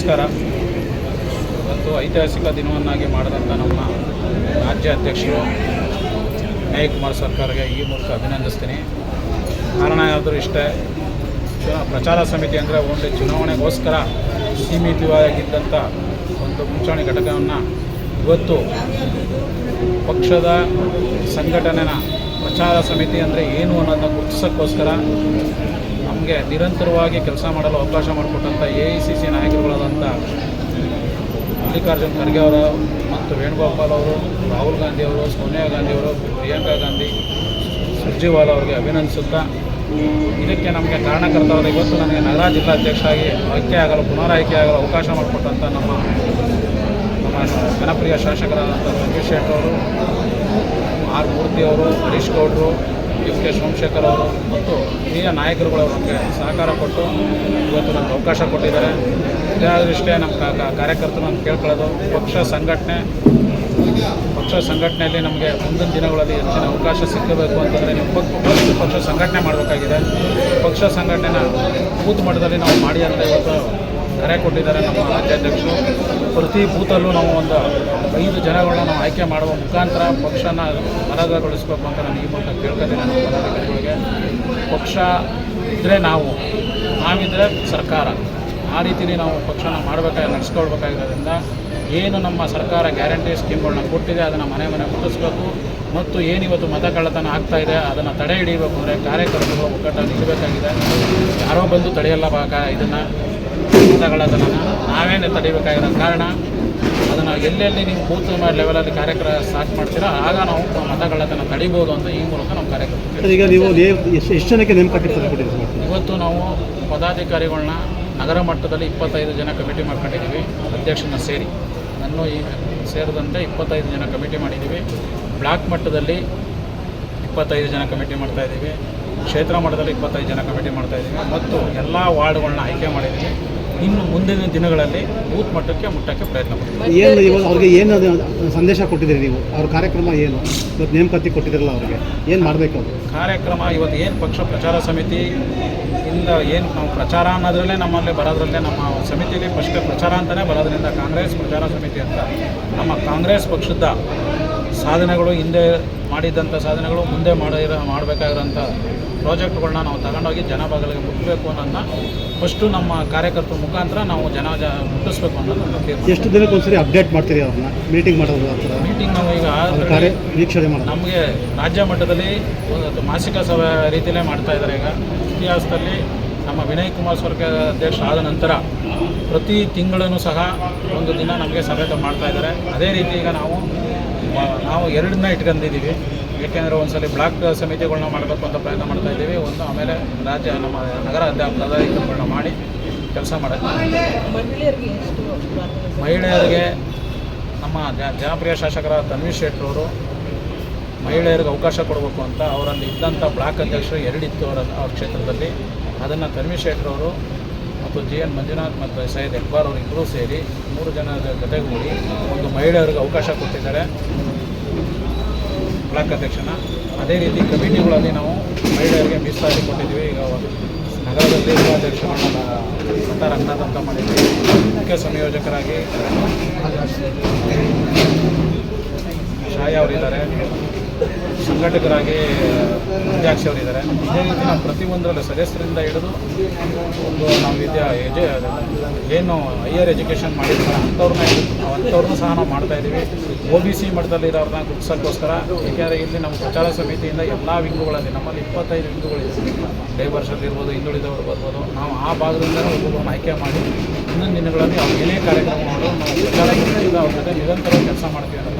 ನಮಸ್ಕಾರ. ಇವತ್ತು ಐತಿಹಾಸಿಕ ದಿನವನ್ನಾಗಿ ಮಾಡಿದಂಥ ನಮ್ಮ ರಾಜ್ಯಾಧ್ಯಕ್ಷರು ಅಧ್ಯಕ್ಷರು ಕುಮಾರ್ ಸರ್ಕಾರಕ್ಕೆ ಈ ಮೂಲಕ ಅಭಿನಂದಿಸ್ತೀನಿ. ಕಾರಣ ಯಾವುದರೂ ಇಷ್ಟೇ ಪ್ರಚಾರ ಸಮಿತಿ ಅಂದರೆ ಒಂದು ಚುನಾವಣೆಗೋಸ್ಕರ ಸೀಮಿತವಾಗಿದ್ದಂಥ ಒಂದು ಮುಂಚೂಣಿ ಘಟಕವನ್ನು ಇವತ್ತು ಪಕ್ಷದ ಸಂಘಟನೆನ ಪ್ರಚಾರ ಸಮಿತಿ ಅಂದರೆ ಏನು ಅನ್ನೋದನ್ನ ಗುರುತಿಸೋಕ್ಕೋಸ್ಕರ ನಮಗೆ ನಿರಂತರವಾಗಿ ಕೆಲಸ ಮಾಡಲು ಅವಕಾಶ ಮಾಡಿಕೊಟ್ಟಂಥ ಎ ಐ ಸಿ ಸಿ ನಾಯಕರುಗಳಾದಂಥ ಮಲ್ಲಿಕಾರ್ಜುನ್ ಖರ್ಗೆ ಅವರು ಮತ್ತು ವೇಣುಗೋಪಾಲ್ ಅವರು, ರಾಹುಲ್ ಗಾಂಧಿ ಅವರು, ಸೋನಿಯಾ ಗಾಂಧಿ ಅವರು, ಪ್ರಿಯಾಂಕಾ ಗಾಂಧಿ, ಸುರ್ಜಿವಾಲ ಅವರಿಗೆ ಅಭಿನಂದಿಸುತ್ತಾ, ಇದಕ್ಕೆ ನಮಗೆ ಕಾರಣಕರ್ತರಾದ ಇವತ್ತು ನನಗೆ ನಗರ ಜಿಲ್ಲಾಧ್ಯಕ್ಷ ಆಗಿ ಆಯ್ಕೆ ಆಗಲು, ಪುನರಾಯ್ಕೆ ಆಗಲು ಅವಕಾಶ ಮಾಡಿಕೊಟ್ಟಂಥ ನಮ್ಮ ನಮ್ಮ ಜನಪ್ರಿಯ ಶಾಸಕರಾದಂಥ ಸಂಜೀವ್ ಶೆಟ್ಟಿ ಅವರು, ಆರ್ ಮೂರ್ತಿ ಅವರು, ಹರೀಶ್ ಗೌಡರು ಎಸ್ ಕೆ ಸೋಮಶೇಖರ್ ಅವರು ಮತ್ತು ಹಿರಿಯ ನಾಯಕರುಗಳು ನಮಗೆ ಸಹಕಾರ ಕೊಟ್ಟು ಇವತ್ತು ನಮ್ಗೆ ಅವಕಾಶ ಕೊಟ್ಟಿದ್ದಾರೆ. ಇದಾದ್ರಿಷ್ಟೇ ನಮ್ಮ ಕಾರ್ಯಕರ್ತರು ನಾನು ಕೇಳ್ಕೊಳ್ಳೋದು. ಪಕ್ಷ ಸಂಘಟನೆ, ಪಕ್ಷ ಸಂಘಟನೆಯಲ್ಲಿ ನಮಗೆ ಮುಂದಿನ ದಿನಗಳಲ್ಲಿ ಹೆಚ್ಚಿನ ಅವಕಾಶ ಸಿಕ್ಕಬೇಕು ಅಂತಂದರೆ ನೀವು ಪಕ್ಷ ಪಕ್ಷ ಸಂಘಟನೆ ಮಾಡಬೇಕಾಗಿದೆ. ಪಕ್ಷ ಸಂಘಟನೆನ ಬೂತ್ ಮಟ್ಟದಲ್ಲಿ ನಾವು ಮಾಡಿ ಅಂತ ಇವತ್ತು ಕರೆ ಕೊಟ್ಟಿದ್ದಾರೆ ನಮ್ಮ ರಾಜ್ಯಾಧ್ಯಕ್ಷರು. ಪ್ರತಿ ಬೂತಲ್ಲೂ ನಾವು ಒಂದು ಐದು ಜನಗಳನ್ನ ನಾವು ಆಯ್ಕೆ ಮಾಡುವ ಮುಖಾಂತರ ಪಕ್ಷನ ಬಲಗೊಳಿಸಬೇಕು ಅಂತ ನಾನು ಈ ಮೂಲಕ ಕೇಳ್ಕೊತೀನಿ ನಮ್ಮ ಪದಾಧಿಕಾರಿಗಳಿಗೆ. ಪಕ್ಷ ಇದ್ದರೆ ನಾವು ನಾವಿದ್ದರೆ ಸರ್ಕಾರ. ಆ ರೀತಿಯಲ್ಲಿ ನಾವು ಪಕ್ಷನ ಮಾಡಬೇಕಾಗಿ ನಡೆಸ್ಕೊಳ್ಬೇಕಾಗಿರೋದ್ರಿಂದ ಏನು ನಮ್ಮ ಸರ್ಕಾರ ಗ್ಯಾರಂಟಿ ಸ್ಕೀಮ್ಗಳನ್ನ ಕೊಟ್ಟಿದೆ ಅದನ್ನು ಮನೆ ಮನೆ ಮುಟ್ಟಿಸ್ಬೇಕು. ಮತ್ತು ಏನಿವತ್ತು ಮತ ಕಳ್ಳತನ ಆಗ್ತಾ ಇದೆ ಅದನ್ನು ತಡೆ ಹಿಡಿಯಬೇಕು ಅಂದರೆ ಕಾರ್ಯಕರ್ತರು ಒಗ್ಗಟ್ಟಾಗಿ ನಿಲ್ಲಬೇಕಾಗಿದೆ ಯಾರೋ ಬಂದು ತಡೆಯಲ್ಲ ಭಾಗ ಇದನ್ನು. ಮತ ನಾವೇನು ನಾವೇನೇ ತಡಿಬೇಕಾಗಿರೋ ಕಾರಣ ಅದನ್ನು ಎಲ್ಲೆಲ್ಲಿ ನೀವು ಬೂತ್ ಲೆವೆಲಲ್ಲಿ ಕಾರ್ಯಕ್ರಮ ಸ್ಟಾರ್ಟ್ ಮಾಡ್ತೀರಾ ಆಗ ನಾವು ಮತಗಳನ್ನು ತಡಿಬೋದು ಅಂತ ಈ ಮೂಲಕ ನಾವು ಕಾರ್ಯಕ್ರಮ ಈಗ ನೀವು ಎಷ್ಟು ಜನಕ್ಕೆ ನೇಮಕಾತಿ ಇವತ್ತು ನಾವು ಪದಾಧಿಕಾರಿಗಳನ್ನ ನಗರ ಮಟ್ಟದಲ್ಲಿ ಇಪ್ಪತ್ತೈದು ಜನ ಕಮಿಟಿ ಮಾಡ್ಕೊಂಡಿದ್ದೀವಿ ಅಧ್ಯಕ್ಷನ ಸೇರಿ. ನಾನು ಈ ಸೇರಿದಂತೆ ಇಪ್ಪತ್ತೈದು ಜನ ಕಮಿಟಿ ಮಾಡಿದ್ದೀವಿ. ಬ್ಲಾಕ್ ಮಟ್ಟದಲ್ಲಿ ಇಪ್ಪತ್ತೈದು ಜನ ಕಮಿಟಿ ಮಾಡ್ತಾ ಇದ್ದೀವಿ. ಕ್ಷೇತ್ರ ಮಟ್ಟದಲ್ಲಿ ಇಪ್ಪತ್ತೈದು ಜನ ಕಮಿಟಿ ಮಾಡ್ತಾ ಇದ್ದೀವಿ. ಮತ್ತು ಎಲ್ಲ ವಾರ್ಡ್ಗಳನ್ನ ಆಯ್ಕೆ ಮಾಡಿದ್ದೀವಿ. ಇನ್ನು ಮುಂದಿನ ದಿನಗಳಲ್ಲಿ ಬೂತ್ ಮಟ್ಟಕ್ಕೆ ಮುಟ್ಟಕ್ಕೆ ಪ್ರಯತ್ನ ಮಾಡ್ತೀವಿ. ಏನು ಇವಾಗ ಅವ್ರಿಗೆ ಏನು ಸಂದೇಶ ಕೊಟ್ಟಿದ್ದೀರಿ ನೀವು? ಅವ್ರ ಕಾರ್ಯಕ್ರಮ ಏನು? ಇವತ್ತು ನೇಮಕಾತಿ ಕೊಟ್ಟಿದ್ದಿರಲ್ಲ ಅವ್ರಿಗೆ. ಏನು ಮಾಡಬೇಕು ಅವರು? ಕಾರ್ಯಕ್ರಮ ಇವತ್ತು ಏನು ಪಕ್ಷ ಪ್ರಚಾರ ಸಮಿತಿ ಇಂದ ಏನು ನಾವು ಪ್ರಚಾರ ಅನ್ನೋದ್ರಲ್ಲೇ ನಮ್ಮಲ್ಲಿ ಬರೋದ್ರಲ್ಲೇ ನಮ್ಮ ಸಮಿತಿಯಲ್ಲಿ ಪಕ್ಷ ಪ್ರಚಾರ ಅಂತಲೇ ಬರೋದ್ರಿಂದ ಕಾಂಗ್ರೆಸ್ ಪ್ರಚಾರ ಸಮಿತಿ ಅಂತ ನಮ್ಮ ಕಾಂಗ್ರೆಸ್ ಪಕ್ಷದ ಸಾಧನೆಗಳು ಹಿಂದೆ ಮಾಡಿದ್ದಂಥ ಸಾಧನೆಗಳು ಮುಂದೆ ಮಾಡಿರೋ ಮಾಡಬೇಕಾಗಿರೋಂಥ ಪ್ರಾಜೆಕ್ಟ್ಗಳನ್ನ ನಾವು ತಗೊಂಡೋಗಿ ಜನ ಬಾಗಿಲಿಗೆ ಮುಟ್ಟಬೇಕು ಅನ್ನೋದನ್ನ ಫಸ್ಟು ನಮ್ಮ ಕಾರ್ಯಕರ್ತರ ಮುಖಾಂತರ ನಾವು ಜನ ಜ ಮುಟ್ಟಿಸ್ಬೇಕು ಅನ್ನೋದು ತೀರ್ಮಾನ ಎಷ್ಟು ದಿನಕ್ಕೊಂದ್ಸರಿ ಅಪ್ಡೇಟ್ ಮಾಡ್ತೀರಿ ಅವ್ರನ್ನ? ಮೀಟಿಂಗ್ ಮಾಡೋದು ಆ ಥರ ಮೀಟಿಂಗ್ ನಾವು ಈಗ ಅವ್ರ ಕಾರ್ಯ ವೀಕ್ಷಣೆ ಮಾಡೋದು ನಮಗೆ ರಾಜ್ಯ ಮಟ್ಟದಲ್ಲಿ ಒಂದು ಮಾಸಿಕ ಸಭೆ ರೀತಿಯಲ್ಲೇ ಮಾಡ್ತಾ ಇದ್ದಾರೆ ಈಗ. ಇತಿಹಾಸದಲ್ಲಿ ನಮ್ಮ ವಿನಯ್ ಕುಮಾರ್ ಸ್ವರ್ಗ ಅಧ್ಯಕ್ಷ ಆದ ನಂತರ ಪ್ರತಿ ತಿಂಗಳೂ ಸಹ ಒಂದು ದಿನ ನಮಗೆ ಸಭೆ ಮಾಡ್ತಾ ಇದ್ದಾರೆ ಅದೇ ರೀತಿ ಈಗ ನಾವು ನಾವು ಎರಡನ್ನ ಇಟ್ಕೊಂಡಿದ್ದೀವಿ. ಏಕೆಂದರೆ ಒಂದ್ಸಲಿ ಬ್ಲಾಕ್ ಸಮಿತಿಗಳನ್ನ ಮಾಡಬೇಕು ಅಂತ ಪ್ರಯತ್ನ ಮಾಡ್ತಾ ಇದ್ದೀವಿ. ಒಂದು ಆಮೇಲೆ ರಾಜ್ಯ ನಮ್ಮ ನಗರ ಅಧ್ಯಾಪಕಗಳನ್ನ ಮಾಡಿ ಕೆಲಸ ಮಾಡೋದು ಮಹಿಳೆಯರಿಗೆ ನಮ್ಮ ಜನಪ್ರಿಯ ಶಾಸಕರ ತನ್ವೀರ್ ಶೆಟ್ಟರವರು ಮಹಿಳೆಯರಿಗೆ ಅವಕಾಶ ಕೊಡಬೇಕು ಅಂತ ಅವರಲ್ಲಿ ಇದ್ದಂಥ ಬ್ಲಾಕ್ ಅಧ್ಯಕ್ಷರು ಎರಡಿತ್ತು ಅವರ, ಅವ್ರ ಕ್ಷೇತ್ರದಲ್ಲಿ. ಅದನ್ನು ತನ್ವೀರ್ ಶೆಟ್ಟರವರು ಮತ್ತು ಜಿ ಎನ್ ಮಂಜುನಾಥ್ ಮತ್ತು ಸೈಯದ್ ಇಕ್ಬಾರ್ ಅವರು ಸೇರಿ ಮೂರು ಜನ ಜೊತೆಗೂಡಿ ಒಂದು ಮಹಿಳೆಯರಿಗೆ ಅವಕಾಶ ಕೊಟ್ಟಿದ್ದಾರೆ. ಬ್ಲಾಕ್ ಅಧ್ಯಕ್ಷನ. ಅದೇ ರೀತಿ ಕಮಿಟಿಗಳಲ್ಲಿ ನಾವು ಮಹಿಳೆಯರಿಗೆ ಮೀಸಲಾತಿ ಕೊಟ್ಟಿದ್ದೀವಿ. ಈಗ ನಗರದಲ್ಲಿ ಉಪಾಧ್ಯಕ್ಷ ಮತ ರಂಗನಾಥ್ ಅಂತ ಮಾಡಿದ್ದೀವಿ. ಮುಖ್ಯ ಸಂಯೋಜಕರಾಗಿ ಶಾಯಿ ಅವರಿದ್ದಾರೆ. ಸಂಘಟಕರಾಗಿ ವಿದ್ಯಾಕ್ಷಿ ಅವರಿದ್ದಾರೆ. ಇದೇ ರೀತಿ ನಾವು ಪ್ರತಿಯೊಂದರಲ್ಲೂ ಸದಸ್ಯರಿಂದ ಹಿಡಿದು ಒಂದು ನಾವು ವಿದ್ಯಾ ಎಜು ಏನು ಹೈಯರ್ ಎಜುಕೇಷನ್ ಮಾಡಿರ್ತಾರೆ, ಅಂಥವ್ರನ್ನ ಅಂಥವ್ರನ್ನೂ ಸಹ ನಾವು ಮಾಡ್ತಾ ಇದ್ದೀವಿ. ಒ ಬಿ ಸಿ ಮಟ್ಟದಲ್ಲಿ ಇರೋರನ್ನ ಗುರುತಿಸೋಕ್ಕೋಸ್ಕರ ಏಕೆಂದರೆ ಇಲ್ಲಿ ನಮ್ಮ ಪ್ರಚಾರ ಸಮಿತಿಯಿಂದ ಎಲ್ಲ ವಿಂಗುಗಳಲ್ಲಿ, ನಮ್ಮಲ್ಲಿ ಇಪ್ಪತ್ತೈದು ವಿಂಗುಗಳಿದೆ ಇರ್ಬೋದು, ಹಿಂದುಳಿದವರು ಬರ್ಬೋದು, ನಾವು ಆ ಭಾಗದಿಂದ ಒಬ್ಬೊಬ್ಬರನ್ನ ಆಯ್ಕೆ ಮಾಡಿ ಮುಂದಿನ ದಿನಗಳಲ್ಲಿ ಅವ್ರು ಏನೇ ಕಾರ್ಯಕ್ರಮ ಮಾಡೋ ನಾವು ಪ್ರಚಾರ ಸಮಿತಿಯಿಂದ ಅವ್ರ ಜೊತೆ ನಿರಂತರವಾಗಿ ಕೆಲಸ ಮಾಡ್ತೀವಿ ಅನ್ನೋದು